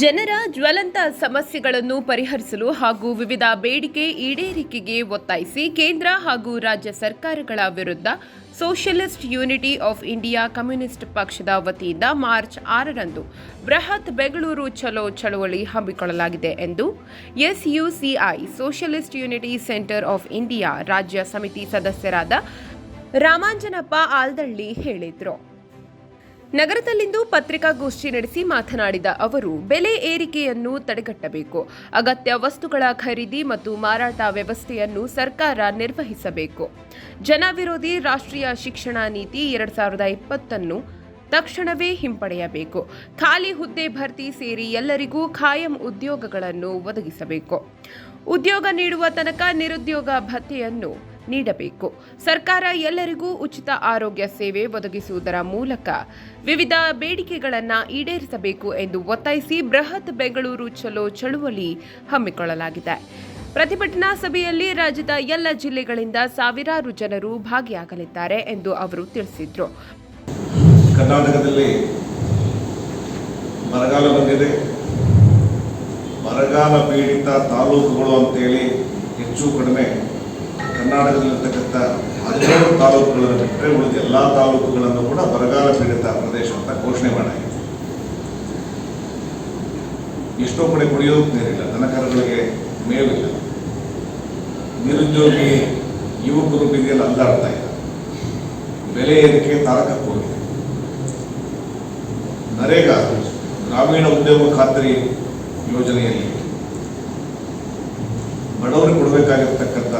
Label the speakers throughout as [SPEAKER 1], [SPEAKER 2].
[SPEAKER 1] ಜನರ ಜ್ವಲಂತ ಸಮಸ್ಯೆಗಳನ್ನು ಪರಿಹರಿಸಲು ಹಾಗೂ ವಿವಿಧ ಬೇಡಿಕೆ ಈಡೇರಿಕೆಗೆ ಒತ್ತಾಯಿಸಿ ಕೇಂದ್ರ ಹಾಗೂ ರಾಜ್ಯ ಸರ್ಕಾರಗಳ ವಿರುದ್ಧ socialist unity of India communist ಪಕ್ಷದ ವತಿಯಿಂದ ಮಾರ್ಚ್ ಆರರಂದು ಬೃಹತ್ ಬೆಂಗಳೂರು ಚಲೋ ಚಳವಳಿ ಹಮ್ಮಿಕೊಳ್ಳಲಾಗಿದೆ ಎಂದು SUCI socialist unity centre of India ರಾಜ್ಯ ಸಮಿತಿ ಸದಸ್ಯರಾದ ರಾಮಾಂಜನಪ್ಪ ಆಲ್ದಳ್ಳಿ ಹೇಳಿದರು. ನಗರದಲ್ಲಿಂದು ಪತ್ರಿಕಾಗೋಷ್ಠಿ ನಡೆಸಿ ಮಾತನಾಡಿದ ಅವರು, ಬೆಲೆ ಏರಿಕೆಯನ್ನು ತಡೆಗಟ್ಟಬೇಕು, ಅಗತ್ಯ ವಸ್ತುಗಳ ಖರೀದಿ ಮತ್ತು ಮಾರಾಟ ವ್ಯವಸ್ಥೆಯನ್ನು ಸರ್ಕಾರ ನಿರ್ವಹಿಸಬೇಕು. ಜನವಿರೋಧಿ ರಾಷ್ಟ್ರೀಯ ಶಿಕ್ಷಣ ನೀತಿ ಎರಡ್ ಸಾವಿರದ ಇಪ್ಪತ್ತನ್ನು ತಕ್ಷಣವೇ ಹಿಂಪಡೆಯಬೇಕು. ಖಾಲಿ ಹುದ್ದೆ ಭರ್ತಿ ಸೇರಿ ಎಲ್ಲರಿಗೂ ಖಾಯಂ ಉದ್ಯೋಗಗಳನ್ನು ಒದಗಿಸಬೇಕು. ಉದ್ಯೋಗ ನೀಡುವ ತನಕ ನಿರುದ್ಯೋಗ ಭತ್ಯೆಯನ್ನು ನೀಡಬೇಕು. ಸರ್ಕಾರ ಎಲ್ಲರಿಗೂ ಉಚಿತ ಆರೋಗ್ಯ ಸೇವೆ ಒದಗಿಸುವುದರ ಮೂಲಕ ವಿವಿಧ ಬೇಡಿಕೆಗಳನ್ನು ಈಡೇರಿಸಬೇಕು ಎಂದು ಒತ್ತಾಯಿಸಿ ಬೃಹತ್ ಬೆಂಗಳೂರು ಚಲೋ ಚಳುವಳಿ ಹಮ್ಮಿಕೊಳ್ಳಲಾಗಿದೆ. ಪ್ರತಿಭಟನಾ ಸಭೆಯಲ್ಲಿ ರಾಜ್ಯದ ಎಲ್ಲ ಜಿಲ್ಲೆಗಳಿಂದ ಸಾವಿರಾರು ಜನರು ಭಾಗಿಯಾಗಲಿದ್ದಾರೆ ಎಂದು ಅವರು ತಿಳಿಸಿದರು.
[SPEAKER 2] ಕರ್ನಾಟಕದಲ್ಲಿ ಬರಗಾಲ ಬಂದಿದೆ. ಬರಗಾಲ ಪೀಡಿತ ತಾಲೂಕುಗಳು ಅಂತೇಳಿ ಹೆಚ್ಚು ಕಡಿಮೆ ಕರ್ನಾಟಕದಲ್ಲಿರ್ತಕ್ಕಂಥ ಹದಿನೇಳು ತಾಲೂಕುಗಳನ್ನು ಬಿಟ್ಟರೆ ಉಳಿದ ಎಲ್ಲ ತಾಲೂಕುಗಳನ್ನು ಕೂಡ ಬರಗಾಲ ಪೀಡಿತ ಪ್ರದೇಶ ಅಂತ ಘೋಷಣೆ ಮಾಡಾಗಿದೆ ಎಷ್ಟೋ ಕಡೆ ಕುಡಿಯೋದಕ್ಕೆ ನೀರಿಲ್ಲ, ದನಕರುಗಳಿಗೆ ಮೇವಿಲ್ಲ. ನಿರುದ್ಯೋಗಿ ಯುವಕರು ಬೀದಿಯಲ್ಲಿ ಅಲ್ದಾಡ್ತಾ ಇಲ್ಲ ಬೆಲೆ ಏರಿಕೆ ತಾರಕಕ್ಕೆ ಹೋಗಿದೆ. ನರೇಗಾ ಗ್ರಾಮೀಣ ಉದ್ಯೋಗ ಖಾತ್ರಿ ಯೋಜನೆಯಲ್ಲಿ ಬಡವರಿಗೆ ಕೊಡಬೇಕಾಗಿರ್ತಕ್ಕಂಥ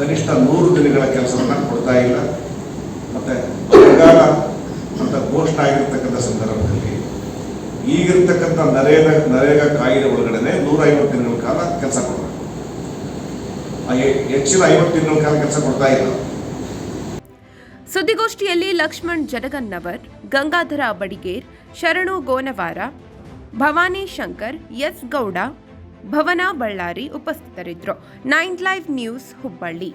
[SPEAKER 2] ಕನಿಷ್ಠ ನೂರು ದಿನಗಳ ಕೆಲಸವನ್ನು ಕೊಡ್ತಾ ಇಲ್ಲ. ಮತ್ತೆ ಬರಗಾಲ ಅಂತ ಘೋಷಣೆ ಆಗಿರ್ತಕ್ಕಂಥ ಸಂದರ್ಭದಲ್ಲಿ ಈಗಿರ್ತಕ್ಕಂಥ ನರೇಗಾ ನರೇಗಾ ಕಾಯಿದೆ ಒಳಗಡೆ ನೂರ ಐವತ್ತು ದಿನಗಳ ಕಾಲ ಕೆಲಸ ಕೊಡಬೇಕು ಹೆಚ್ಚಿನ ಐವತ್ತು ದಿನಗಳ ಕಾಲ ಕೆಲಸ ಕೊಡ್ತಾ ಇಲ್ಲ.
[SPEAKER 1] ಸುದ್ದಿಗೋಷ್ಠಿಯಲ್ಲಿ ಲಕ್ಷ್ಮಣ್ ಜಡಗನ್ನವರ್ ಗಂಗಾಧರ ಬಡಿಗೇರ್, ಶರಣು ಗೋನವಾರ, ಭವಾನಿ ಶಂಕರ್, ಎಸ್ ಗೌಡ ಭವನಾ ಬಳ್ಳಾರಿ ಉಪಸ್ಥಿತರಿದ್ದರು. Nine live news Hubballi.